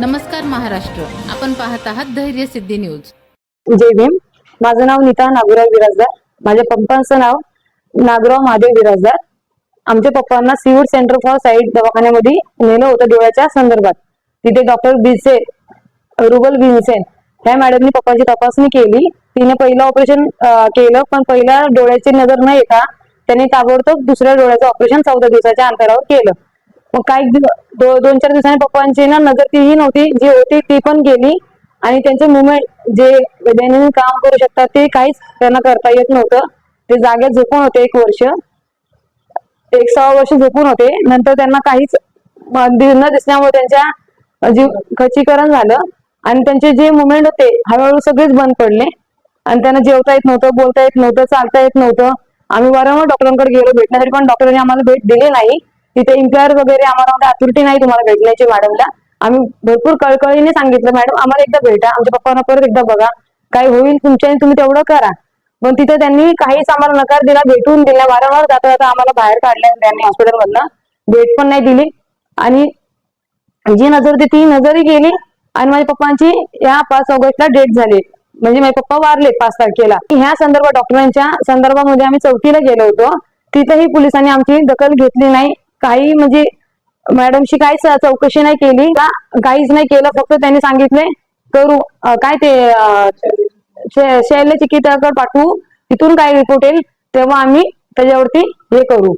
नमस्कार महाराष्ट्र. आपण पाहत आहात धैर्य सिद्धी न्यूज. जय भीम. माझं नाव नीता नागुराव बिराजदार माझ्या पप्पांचं नाव नागराव महादेव बिराजदार आमच्या पप्पांना सिव्हिल सेंटर फॉर साईड दवाखान्यामध्ये नेलं होतं डोळ्याच्या संदर्भात. तिथे डॉक्टर बिसे रुबल बिनसेन ह्या मॅडमनी पप्पांची तपासणी केली. तिने पहिलं ऑपरेशन केलं पण पहिल्या डोळ्याची नजर न येता त्याने ताबडतोब दुसऱ्या डोळ्याचं ऑपरेशन चौदा दिवसाच्या अंतरावर केलं. मग काही दिवस दोन चार दिवसांनी पप्पांची ना नजर तीही नव्हती जी होती ती पण गेली. आणि त्यांचे मुवमेंट जे दैनंदिन काम करू शकतात ते काहीच त्यांना करता येत नव्हतं. ते जागेत झोपून होते एक वर्ष. एक सहा वर्ष झोपून होते. नंतर त्यांना काहीच न दिसल्यामुळे त्यांच्या जीव खचीकरण झालं. आणि त्यांचे जे मुवमेंट होते हळूहळू सगळेच बंद पडले. आणि त्यांना जेवता येत नव्हतं बोलता येत नव्हतं चालता येत नव्हतं. आम्ही वारंवार डॉक्टरांकडे गेलो. भेटण्यासाठी पण डॉक्टरांनी आम्हाला भेट दिली नाही. तिथे इम्प्लॉयर वगैरे आम्हाला म्हणजे अथॉरिटी नाही तुम्हाला भेटण्याची मॅडमला आम्ही भरपूर कळकळीने सांगितलं मॅडम आम्हाला एकदा भेटा आमच्या पप्पांना परत एकदा बघा. काय होईल तुमच्या तुम्ही तेवढं करा. पण तिथे त्यांनी काहीच आम्हाला नकार दिला भेटून दिला. वारंवार जाता जाता आम्हाला बाहेर काढल्या त्यांनी हॉस्पिटलमधनं भेट पण नाही दिली. आणि जी नजर होती ती नजरही गेली आणि माझ्या पप्पांची या पाच ऑगस्टला डेट झाली. म्हणजे माझे पप्पा वारले पाच तारखेला. ह्या संदर्भात डॉक्टरांच्या संदर्भामध्ये आम्ही चौथीला गेलो होतो. तिथेही पोलिसांनी आमची दखल घेतली नाही. काही म्हणजे मॅडमशी काहीच चौकशी नाही केली का- काहीच नाही केलं फक्त त्यांनी सांगितले करू काय ते शैल्य चिकित्साकडे पाठवू तिथून काय रिपोर्ट येईल तेव्हा आम्ही त्याच्यावरती हे करू.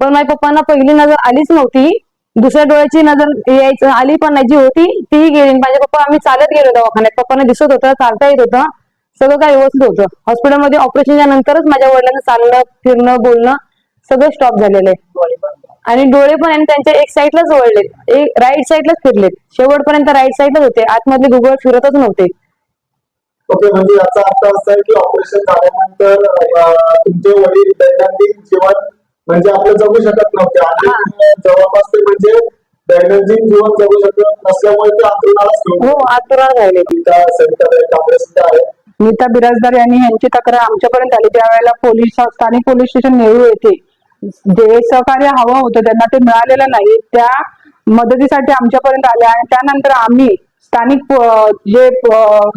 पण माझ्या पप्पांना पहिली नजर आलीच नव्हती दुसऱ्या डोळ्याची नजर यायचं आली पण नाही जी होती तीही गेली माझ्या पप्पा आम्ही चालत गेलो दवाखान्यात. पप्पांना दिसत होतं चालता येत होतं सगळं काही व्यवस्थित होतं. हॉस्पिटलमध्ये ऑपरेशनच्या नंतरच माझ्या वडिलांना चालणं फिरणं बोलणं सगळं स्टॉप झालेलं आहे. आणि डोळे पण आणि त्यांच्या एक साईडलाच वळलेत एक राईट साईडलाच फिरलेत. शेवटपर्यंत राईट साईडलाच होते. आतमधले गुगळ फिरतच नव्हते. ओके म्हणजे याचा अर्थ असा आहे की ऑपरेशन झाल्यानंतर तुमचे वडील दैनंदिन जीवन म्हणजे आपलं जगू शकत नव्हते. आणि जवळपास ते म्हणजे दैनंदिन जीवन जगू शकत नसल्यामुळे ते घेऊन हो आतुरात राहिले. त्या सविता काँग्रेस आहे. नीता बिराजदार यांनी यांची तक्रार आमच्यापर्यंत आली. त्यावेळेला पोलीस स्थानिक पोलीस स्टेशन नेहरू येथे जे सहकार्य हवं होतं त्यांना ते मिळालेलं नाही. त्या मदतीसाठी आमच्यापर्यंत आले आणि त्यानंतर आम्ही स्थानिक जे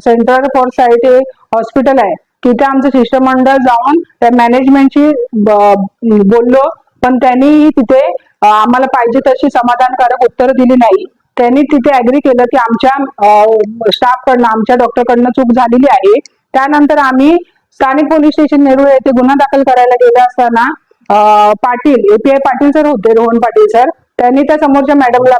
सेंटर फॉर सायटी हॉस्पिटल आहे. तिथे आमचं शिष्टमंडळ जाऊन त्या मॅनेजमेंटशी बोललो. पण त्यांनी तिथे आम्हाला पाहिजे तशी समाधानकारक उत्तर दिली नाही. त्यांनी तिथे अग्री केलं की आमच्या स्टाफ कडनं आमच्या डॉक्टरकडनं चूक झालेली आहे. त्यानंतर आम्ही स्थानिक पोलीस स्टेशन नेरूळ येथे गुन्हा दाखल करायला गेले असताना पाटील एपीआय पाटील सर होते रोहन पाटील सर. त्यांनी त्या समोरच्या मॅडमला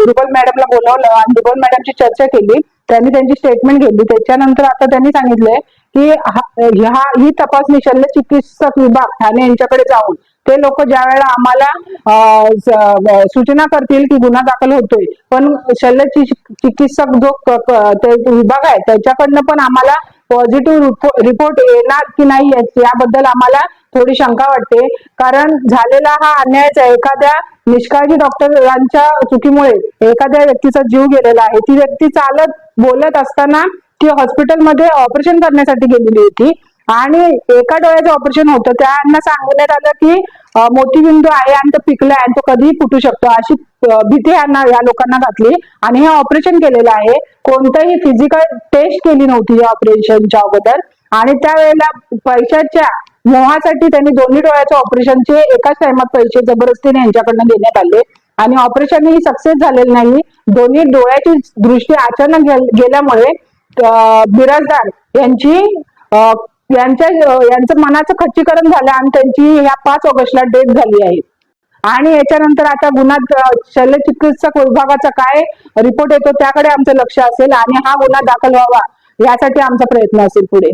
रुबल मॅडमला बोलावलं आणि रुबल मॅडमची चर्चा केली. त्यांनी त्यांची स्टेटमेंट घेतली. त्याच्यानंतर आता त्यांनी सांगितलंय की हा ह्या ही तपासणी शल्य चिकित्सक विभाग ठाणे यांच्याकडे जाऊन ते लोक ज्या वेळेला आम्हाला सूचना करतील की गुन्हा दाखल होतोय पण शल्य चिकित्सक जो विभाग आहे त्याच्याकडनं पण आम्हाला पॉझिटिव्ह रिपोर्ट येणार की नाही याबद्दल आम्हाला थोडी शंका वाटते. कारण झालेला हा अन्यायच आहे. एखाद्या निष्काळजी डॉक्टरांच्या चुकीमुळे एखाद्या व्यक्तीचा जीव गेलेला आहे. ती व्यक्ती चालत बोलत असताना ती हॉस्पिटलमध्ये ऑपरेशन करण्यासाठी गेलेली होती आणि एका डोळ्याचं ऑपरेशन होतं. त्यांना सांगण्यात आलं की अं, मोतीबिंदू आहे आणि तो पिकला आहे आणि तो कधीही फुटू शकतो. अशी भीती यांना या लोकांना घातली. आणि हे ऑपरेशन केलेलं आहे. कोणतंही फिजिकल टेस्ट केली नव्हती या ऑपरेशनच्या अगोदर. आणि त्यावेळेला पैशाच्या मोहासाठी त्यांनी दोन्ही डोळ्याच्या ऑपरेशनचे एकाच टायमात पैसे जबरदस्तीने यांच्याकडनं देण्यात आले. आणि ऑपरेशन ही सक्सेस झालेलं नाही. दोन्ही डोळ्याची दृष्टी अचानक गेल्यामुळे बिराजदार यांची यांच्या यांचं मनाचं खच्चीकरण झालं आणि त्यांची ह्या पाच ऑगस्टला डेथ झाली आहे. आणि याच्यानंतर आता गुन्हा शल्य चिकित्सक विभागाचा काय रिपोर्ट येतो त्याकडे आमचं लक्ष असेल आणि हा गुन्हा दाखल व्हावा यासाठी आमचा प्रयत्न असेल पुढे.